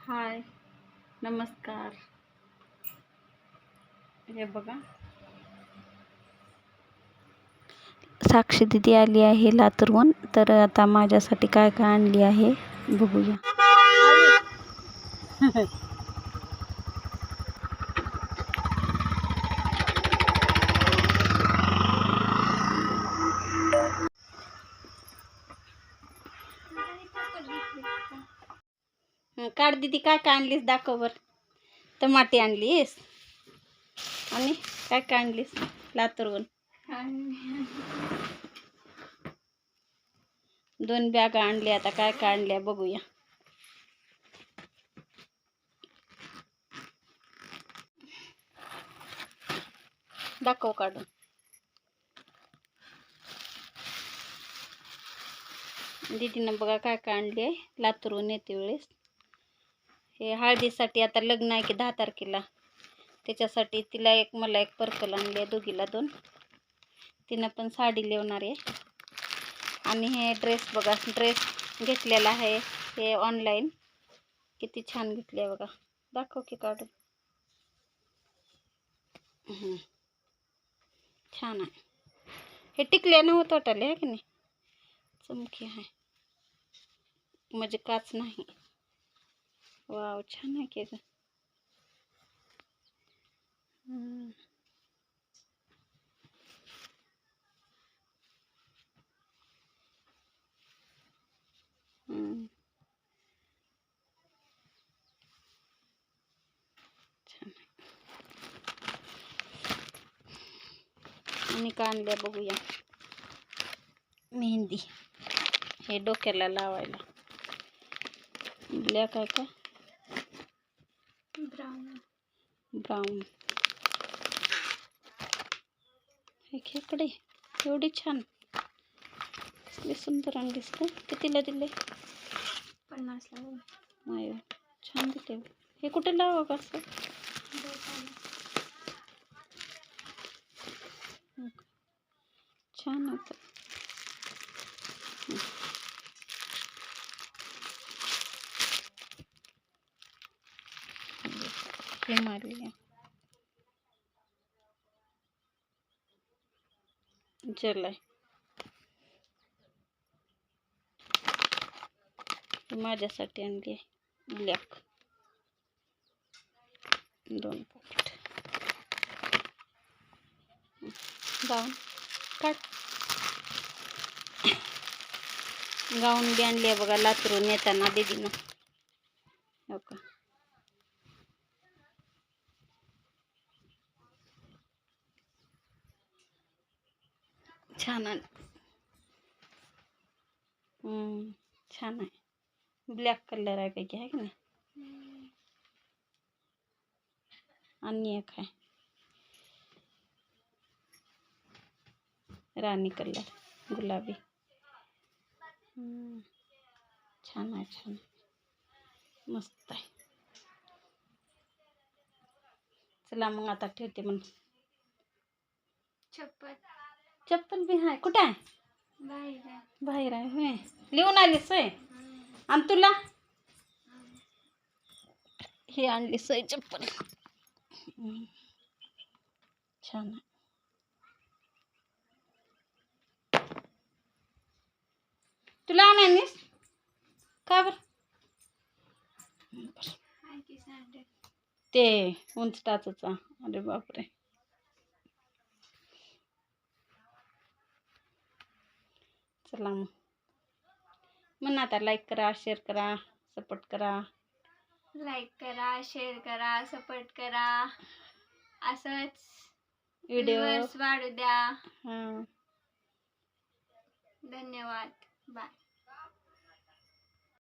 हाय नमस्कार. हे बघा. साक्षी दिदी आली आहे लातूरहून. तर आता माझ्यासाठी काय काय आणली आहे बघूया. काढ दिदी, काय काय आणलीस बर. टमाटे आणलीस? आणि काय दोन बॅग आता काय काय आणल्या बघूया. दाखव काढून. दीदीनं बघा काय काय आणली हे हळदीसाठी आता लग्न आहे की दहा तारखेला. त्याच्यासाठी तिला एक मला एक पर्पल आणली आहे दोघीला दोन. तिनं पण साडी लिवणार आहे. आणि हे ड्रेस बघा ड्रेस घेतलेला आहे हे ऑनलाईन. किती छान घेतले बघा. दाखव की काढून. छान आहे. हे टिकल्यानं होत वाटाले आहे की नाही? चमकी आहे. म्हणजे काच नाही. वाव छान आहे की ग हम्म. हम्म. छान आहे आणि आणल्या बघूया मेहंदी हे डोक्याला लावायला ब्लॅक आहे का ब्राऊन ब्राऊन हे खेकडे एवढी छान। कसली सुंदर आणलीस का कितीला दिले? पन्नासला. छान दिले। हे कुठे लावा छान होतं हे। मारली जल आहे ही माझ्यासाठी आणली ब्लॅक दोन पॉकेट। गाऊन काढ गाऊन बी आणली आहे लातूरून येताना दीदीनं छान आहे हम्म, छान आहे. ब्लॅक कलर आहे पैकी आहे की नाही? एक आहे. राणी कलर गुलाबी. हम्म, छान आहे छान. मस्त आहे. चला मग आता ठेवते मग. चप्पल चप्पल बी आहे कुठे आहे? बाहेर आहे. होय. लिहून आलीस होय? आणि तुला? हे आणली सोय चप्पल. हम्म. छान तुला आणानीस का बर? ते उंच टाचचा अरे बापरे. चला मग. म्हणा आता लाईक करा शेअर करा सपोर्ट करा. लाईक करा शेअर करा सपोर्ट करा. असंच व्हिडिओ वाढू द्या. धन्यवाद. बाय